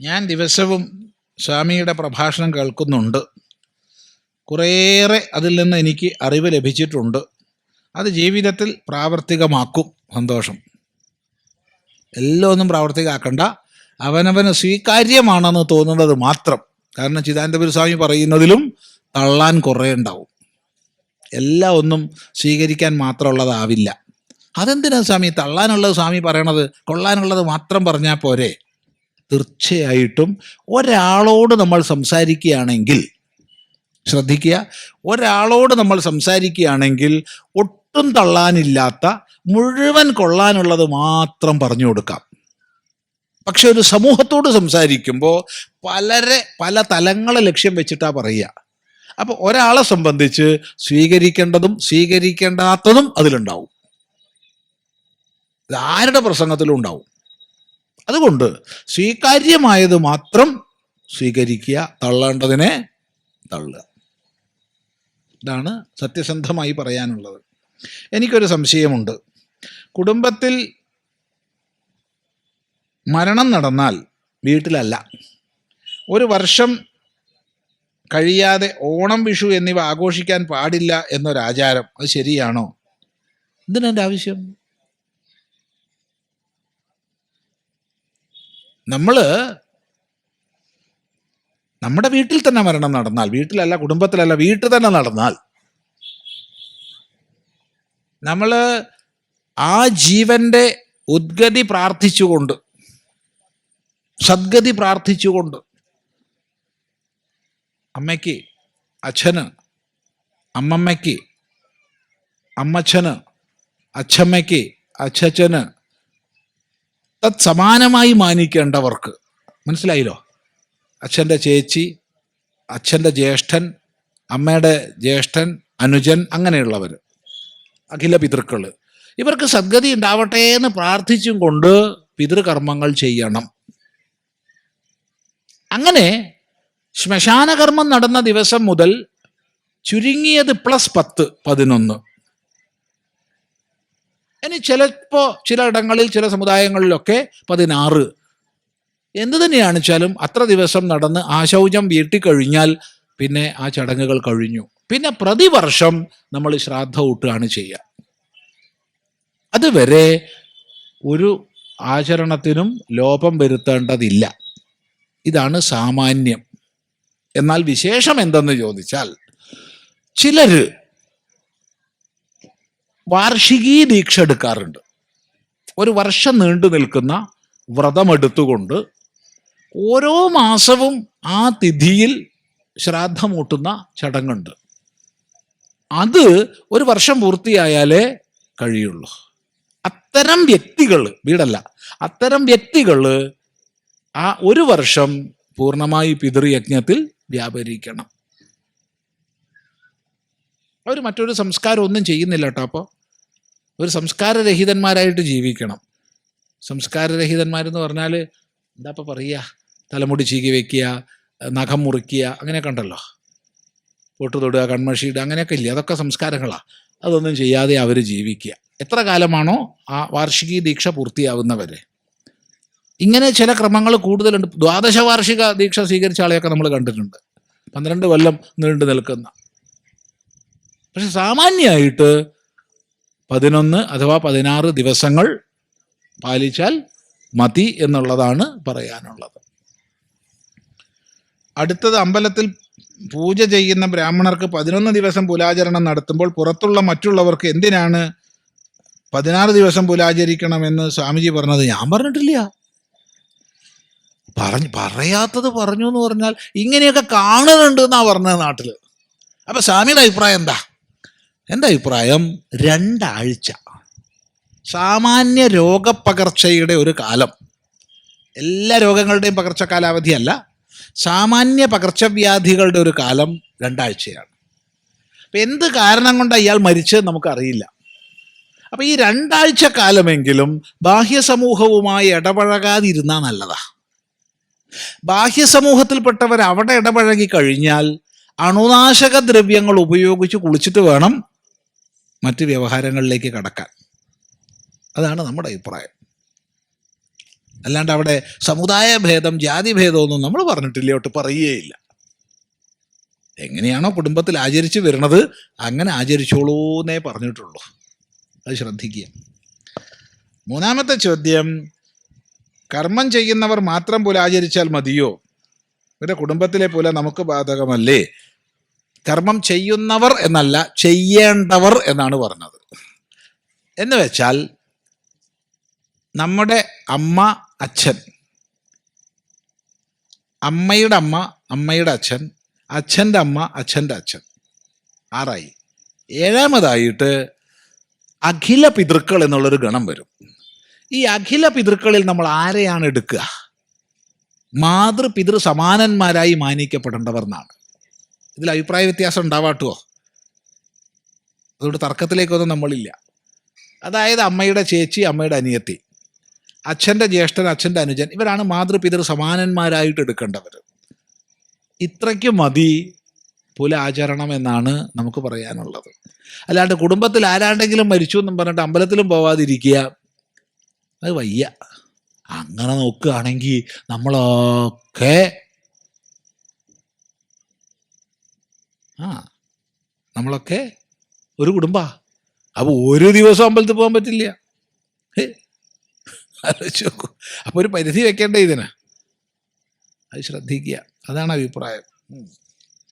ഞാൻ ദിവസവും സ്വാമിയുടെ പ്രഭാഷണം കേൾക്കുന്നുണ്ട്. കുറേയേറെ അതിൽ നിന്ന് എനിക്ക് അറിവ് ലഭിച്ചിട്ടുണ്ട്. അത് ജീവിതത്തിൽ പ്രാവർത്തികമാക്കും സന്തോഷം. എല്ലാം ഒന്നും പ്രാവർത്തികമാക്കണ്ട. അവനവന് സ്വീകാര്യമാണെന്ന് തോന്നുന്നത് മാത്രം. കാരണം ചിദാനന്ദപുര സ്വാമി പറയുന്നതിലും തള്ളാൻ കുറേ ഉണ്ടാവും. എല്ലാം ഒന്നും സ്വീകരിക്കാൻ മാത്രമുള്ളതാവില്ല. അതെന്തിനാ സ്വാമി? തള്ളാനുള്ളത് സ്വാമി പറയണത് കൊള്ളാനുള്ളത് മാത്രം പറഞ്ഞാൽ പോരെ. തീർച്ചയായിട്ടും ഒരാളോട് നമ്മൾ സംസാരിക്കുകയാണെങ്കിൽ ശ്രദ്ധിക്കുക ഒരാളോട് നമ്മൾ സംസാരിക്കുകയാണെങ്കിൽ ഒട്ടും തള്ളാനില്ലാത്ത മുഴുവൻ കൊള്ളാനുള്ളത് മാത്രം പറഞ്ഞു കൊടുക്കാം. പക്ഷെ ഒരു സമൂഹത്തോട് സംസാരിക്കുമ്പോൾ പലരെ പല തലങ്ങളെ ലക്ഷ്യം വെച്ചിട്ടാ പറയുക. അപ്പോൾ ഒരാളെ സംബന്ധിച്ച് സ്വീകരിക്കേണ്ടതും സ്വീകരിക്കേണ്ടാത്തതും അതിലുണ്ടാവും. ഇത് ആരുടെ പ്രസംഗത്തിലും ഉണ്ടാവും. അതുകൊണ്ട് സ്വീകാര്യമായത് മാത്രം സ്വീകരിക്കുക തള്ളേണ്ടതിനെ തള്ളുക. ഇതാണ് സത്യസന്ധമായി പറയാനുള്ളത്. എനിക്കൊരു സംശയമുണ്ട്. കുടുംബത്തിൽ മരണം നടന്നാൽ വീട്ടിലല്ല. ഒരു വർഷം കഴിയാതെ ഓണം വിഷു എന്നിവ ആഘോഷിക്കാൻ പാടില്ല എന്നൊരാചാരം. അത് ശരിയാണോ? എന്തിനെന്റെ ആവശ്യം? നമ്മൾ നമ്മുടെ വീട്ടിൽ തന്നെ മരണം നടന്നാൽ വീട്ടിലല്ല കുടുംബത്തിലല്ല വീട്ടിൽ തന്നെ നടന്നാൽ നമ്മൾ ആ ജീവന്റെ ഉദ്ഗതി പ്രാർത്ഥിച്ചുകൊണ്ട് സദ്ഗതി പ്രാർത്ഥിച്ചുകൊണ്ട് അമ്മയ്ക്ക് അച്ഛന് അമ്മമ്മയ്ക്ക് അമ്മച്ഛന് അച്ഛമ്മയ്ക്ക് അച്ഛച്ചന് തത് സമാനമായി മാനിക്കേണ്ടവർക്ക്. മനസ്സിലായില്ലോ? അച്ഛന്റെ ചേച്ചി അച്ഛന്റെ ജ്യേഷ്ഠൻ അമ്മയുടെ ജ്യേഷ്ഠൻ അനുജൻ അങ്ങനെയുള്ളവർ അഖില പിതൃക്കൾ ഇവർക്ക് സദ്ഗതി ഉണ്ടാവട്ടെ എന്ന് പ്രാർത്ഥിച്ചും കൊണ്ട് പിതൃകർമ്മങ്ങൾ ചെയ്യണം. അങ്ങനെ ശ്മശാനകർമ്മം നടന്ന ദിവസം മുതൽ ചുരുങ്ങിയത് പ്ലസ് പത്ത് പതിനൊന്ന്. ഇനി ചിലപ്പോൾ ചിലയിടങ്ങളിൽ ചില സമുദായങ്ങളിലൊക്കെ പതിനാറ്. എന്ത് തന്നെയാണ് വെച്ചാലും അത്ര ദിവസം നടന്ന് ആ ശൗചം വീട്ടി കഴിഞ്ഞാൽ പിന്നെ ആ ചടങ്ങുകൾ കഴിഞ്ഞു. പിന്നെ പ്രതിവർഷം നമ്മൾ ശ്രാദ്ധ ഊട്ടുകയാണ് ചെയ്യുക. അതുവരെ ഒരു ആചരണത്തിനും ലോപം വരുത്തേണ്ടതില്ല. ഇതാണ് സാമാന്യം. എന്നാൽ വിശേഷം എന്തെന്ന് ചോദിച്ചാൽ ചിലര് വാർഷികീ ദീക്ഷ എടുക്കാറുണ്ട്. ഒരു വർഷം നീണ്ടു നിൽക്കുന്ന വ്രതമെടുത്തുകൊണ്ട് ഓരോ മാസവും ആ തിഥിയിൽ ശ്രാദ്ധമൂട്ടുന്ന ചടങ്ങുണ്ട്. അത് ഒരു വർഷം പൂർത്തിയായാലേ കഴിയുള്ളൂ. അത്തരം വ്യക്തികൾ വീടല്ല അത്തരം വ്യക്തികൾ ആ ഒരു വർഷം പൂർണമായി പിതൃയജ്ഞത്തിൽ വ്യാപരിക്കണം. അവർ മറ്റൊരു സംസ്കാരം ഒന്നും ചെയ്യുന്നില്ല കേട്ടോ അപ്പോൾ ഒരു സംസ്കാരരഹിതന്മാരായിട്ട് ജീവിക്കണം. സംസ്കാരരഹിതന്മാരെന്ന് പറഞ്ഞാൽ എന്താ ഇപ്പം പറയുക? തലമുടി ചീകി വെക്കുക നഖം മുറിക്കുക അങ്ങനെയൊക്കെ ഉണ്ടല്ലോ. പൊട്ട് തൊടുക കൺമഷിയിടുക അങ്ങനെയൊക്കെ ഇല്ല? അതൊക്കെ സംസ്കാരങ്ങളാണ് അതൊന്നും ചെയ്യാതെ അവർ ജീവിക്കുക. എത്ര കാലമാണോ ആ വാർഷിക ദീക്ഷ പൂർത്തിയാവുന്നവരെ? ഇങ്ങനെ ചില ക്രമങ്ങൾ കൂടുതലുണ്ട്. ദ്വാദശ വാർഷിക ദീക്ഷ സ്വീകരിച്ച ആളെയൊക്കെ നമ്മൾ കണ്ടിട്ടുണ്ട്. പന്ത്രണ്ട് കൊല്ലം നീണ്ടു നിൽക്കുന്ന. പക്ഷെ സാമാന്യമായിട്ട് പതിനൊന്ന് അഥവാ പതിനാറ് ദിവസങ്ങൾ പാലിച്ചാൽ മതി എന്നുള്ളതാണ് പറയാനുള്ളത്. അടുത്തത് അമ്പലത്തിൽ പൂജ ചെയ്യുന്ന ബ്രാഹ്മണർക്ക് പതിനൊന്ന് ദിവസം പുലാചരണം നടത്തുമ്പോൾ പുറത്തുള്ള മറ്റുള്ളവർക്ക് എന്തിനാണ് പതിനാറ് ദിവസം പുലാചരിക്കണമെന്ന് സ്വാമിജി പറഞ്ഞത്? ഞാൻ പറഞ്ഞിട്ടില്ല. പറഞ്ഞു പറയാത്തത് പറഞ്ഞു എന്ന് പറഞ്ഞാൽ ഇങ്ങനെയൊക്കെ കാണുന്നുണ്ട് എന്നാ പറഞ്ഞത് നാട്ടിൽ അപ്പൊ സ്വാമിയുടെ അഭിപ്രായം എന്താ? എന്റെ അഭിപ്രായം രണ്ടാഴ്ച. സാമാന്യ രോഗപ്പകർച്ചയുടെ ഒരു കാലം. എല്ലാ രോഗങ്ങളുടെയും പകർച്ച കാലാവധിയല്ല. സാമാന്യ പകർച്ചവ്യാധികളുടെ ഒരു കാലം രണ്ടാഴ്ചയാണ്. അപ്പം എന്ത് കാരണം കൊണ്ട് ഇയാൾ മരിച്ചത് നമുക്കറിയില്ല. അപ്പം ഈ രണ്ടാഴ്ച കാലമെങ്കിലും ബാഹ്യ സമൂഹവുമായി ഇടപഴകാതിരുന്നാൽ നല്ലതാ. ബാഹ്യ സമൂഹത്തിൽപ്പെട്ടവർ അവിടെ ഇടപഴകി കഴിഞ്ഞാൽ അണുനാശക ദ്രവ്യങ്ങൾ ഉപയോഗിച്ച് കുളിച്ചിട്ട് വേണം മറ്റ് വ്യവഹാരങ്ങളിലേക്ക് കടക്കാൻ. അതാണ് നമ്മുടെ അഭിപ്രായം. അല്ലാണ്ട് അവിടെ സമുദായ ഭേദം ജാതി ഭേദമൊന്നും നമ്മൾ പറഞ്ഞിട്ടില്ല ഒട്ട് പറയുകയില്ല. എങ്ങനെയാണോ കുടുംബത്തിൽ ആചരിച്ചു വരുന്നത് അങ്ങനെ ആചരിച്ചോളൂ എന്നേ പറഞ്ഞിട്ടുള്ളൂ. അത് ശ്രദ്ധിക്കുക. മൂന്നാമത്തെ ചോദ്യം കർമ്മം ചെയ്യുന്നവർ മാത്രം പോലെ ആചരിച്ചാൽ മതിയോ? ഇവരുടെ കുടുംബത്തിലെ പോലെ നമുക്ക് ബാധകമല്ലേ? കർമ്മം ചെയ്യുന്നവർ എന്നല്ല ചെയ്യേണ്ടവർ എന്നാണ് പറഞ്ഞത്. എന്ന് വെച്ചാൽ നമ്മുടെ അമ്മ അച്ഛൻ അമ്മയുടെ അമ്മ അമ്മയുടെ അച്ഛൻ അച്ഛന്റെ അമ്മ അച്ഛന്റെ അച്ഛൻ ആറായി. ഏഴാമതായിട്ട് അഖില പിതൃക്കൾ എന്നുള്ളൊരു ഗണം വരും. ഈ അഖില പിതൃക്കളിൽ നമ്മൾ ആരെയാണ് എടുക്കുക? മാതൃപിതൃ സമാനന്മാരായി മാനിക്കപ്പെടേണ്ടവർ എന്നാണ്. ഇതിൽ അഭിപ്രായ വ്യത്യാസം ഉണ്ടാവാട്ടുമോ അതുകൊണ്ട് തർക്കത്തിലേക്കൊന്നും നമ്മളില്ല. അതായത് അമ്മയുടെ ചേച്ചി അമ്മയുടെ അനിയത്തി അച്ഛന്റെ ജ്യേഷ്ഠൻ അച്ഛന്റെ അനുജൻ ഇവരാണ് മാതൃപിതൃ സമാനന്മാരായിട്ട് എടുക്കേണ്ടവർ. ഇത്രയ്ക്ക് മതി പുലാചരണം എന്നാണ് നമുക്ക് പറയാനുള്ളത്. അല്ലാണ്ട് കുടുംബത്തിൽ ആരാണ്ടെങ്കിലും മരിച്ചു എന്നും പറഞ്ഞിട്ട് അമ്പലത്തിലും പോവാതിരിക്കുക അത് വയ്യ. അങ്ങനെ നോക്കുകയാണെങ്കിൽ നമ്മളൊക്കെ ആ നമ്മളൊക്കെ ഒരു കുടുംബാ. അപ്പോൾ ഒരു ദിവസം അമ്പലത്തിൽ പോകാൻ പറ്റില്ല. ആലോചിച്ച് നോക്കൂ. അപ്പൊ ഒരു പരിധി വെക്കേണ്ടേ ഇതിന്. അത് ശ്രദ്ധിക്കുക. അതാണ് അഭിപ്രായം.